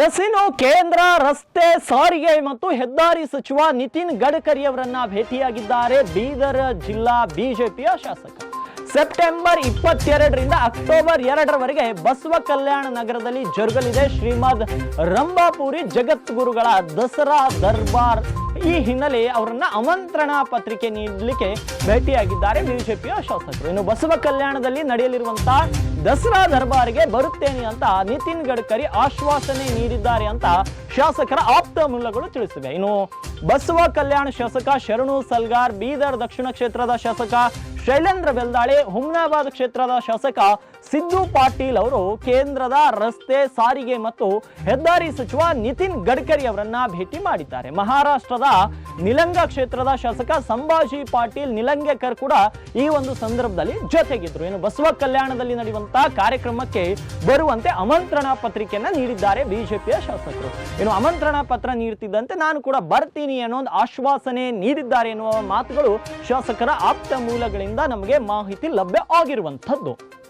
S ಕೇಂದ್ರ ರಸ್ತೆ ಸಾರಿಗೆ ಮತ್ತು ಹೆದ್ದಾರಿ ಸಚಿವ ನಿತಿನ್ ಗಡ್ಕರಿ ಅವರನ್ನ ಭೇಟಿಯಾಗಿದ್ದಾರೆ. ಬೀದರ್ ಜಿಲ್ಲಾ ಬಿಜೆಪಿಯ ಶಾಸಕ. ಸೆಪ್ಟೆಂಬರ್ ಇಪ್ಪತ್ತೆರಡರಿಂದ ಅಕ್ಟೋಬರ್ ಎರಡರವರೆಗೆ ಬಸವ ಕಲ್ಯಾಣ ನಗರದಲ್ಲಿ ಜರುಗಲಿದೆ ಶ್ರೀಮದ್ ರಂಭಾಪುರಿ ಜಗದ್ಗುರುಗಳ ದಸರಾ ದರ್ಬಾರ್ ಈ ಹಿನ್ನೆಲೆ ಅವರನ್ನ ಆಮಂತ್ರಣ ಪತ್ರಿಕೆ ನೀಡಲಿಕ್ಕೆ ಭೇಟಿಯಾಗಿದ್ದಾರೆ ಬಿಜೆಪಿಯ ಶಾಸಕರು. ಇನ್ನು ಬಸವ ಕಲ್ಯಾಣದಲ್ಲಿ ನಡೆಯಲಿರುವಂತಹ ದಸರಾ ದರ್ಬಾರಿಗೆ ಬರುತ್ತೇನೆ ಅಂತ ನಿತಿನ್ ಗಡ್ಕರಿ ಆಶ್ವಾಸನೆ ನೀಡಿದ್ದಾರೆ ಅಂತ ಶಾಸಕರ ಆಪ್ತ ಮೂಲಗಳು ತಿಳಿಸಿವೆ. ಇನ್ನು ಬಸವ ಕಲ್ಯಾಣ ಶಾಸಕ ಶರಣು ಸಲ್ಗಾರ್ ಬೀದರ್ ದಕ್ಷಿಣ ಕ್ಷೇತ್ರದ ಶಾಸಕ ಶೈಲೇಂದ್ರ ಬೆಲ್ದಾಳೆ, ಹುಮ್ನಾಬಾದ್ ಕ್ಷೇತ್ರದ ಶಾಸಕ ಸಿದ್ದು ಪಾಟೀಲ್ ಅವರು ಕೇಂದ್ರದ ರಸ್ತೆ ಸಾರಿಗೆ ಮತ್ತು ಹೆದ್ದಾರಿ ಸಚಿವ ನಿತಿನ್ ಗಡ್ಕರಿ ಅವರನ್ನ ಭೇಟಿ ಮಾಡಿದ್ದಾರೆ. ಮಹಾರಾಷ್ಟ್ರದ ನಿಲಂಗ ಕ್ಷೇತ್ರದ ಶಾಸಕ ಸಂಭಾಜಿ ಪಾಟೀಲ್, ನಿಲಂಗೇಕರ್ ಕೂಡ ಈ ಒಂದು ಸಂದರ್ಭದಲ್ಲಿ ಜೊತೆಗಿದ್ರು. ಏನು ಬಸವ ಕಲ್ಯಾಣದಲ್ಲಿ ನಡೆಯುವಂತಹ ಕಾರ್ಯಕ್ರಮಕ್ಕೆ ಬರುವಂತೆ ಆಮಂತ್ರಣ ಪತ್ರಿಕೆಯನ್ನ ನೀಡಿದ್ದಾರೆ ಬಿಜೆಪಿಯ ಶಾಸಕರು. ಏನು ಆಮಂತ್ರಣ ಪತ್ರ ನೀಡುತ್ತಿದ್ದಂತೆ ನಾನು ಕೂಡ ಬರ್ತೀನಿ ಅನ್ನೋ ಒಂದು ಆಶ್ವಾಸನೆ ನೀಡಿದ್ದಾರೆ ಎನ್ನುವ ಮಾತುಗಳು ಶಾಸಕರ ಆಪ್ತ ಮೂಲಗಳಿಂದ ನಮಗೆ ಮಾಹಿತಿ ಲಭ್ಯ ಆಗಿರುವಂಥದ್ದು.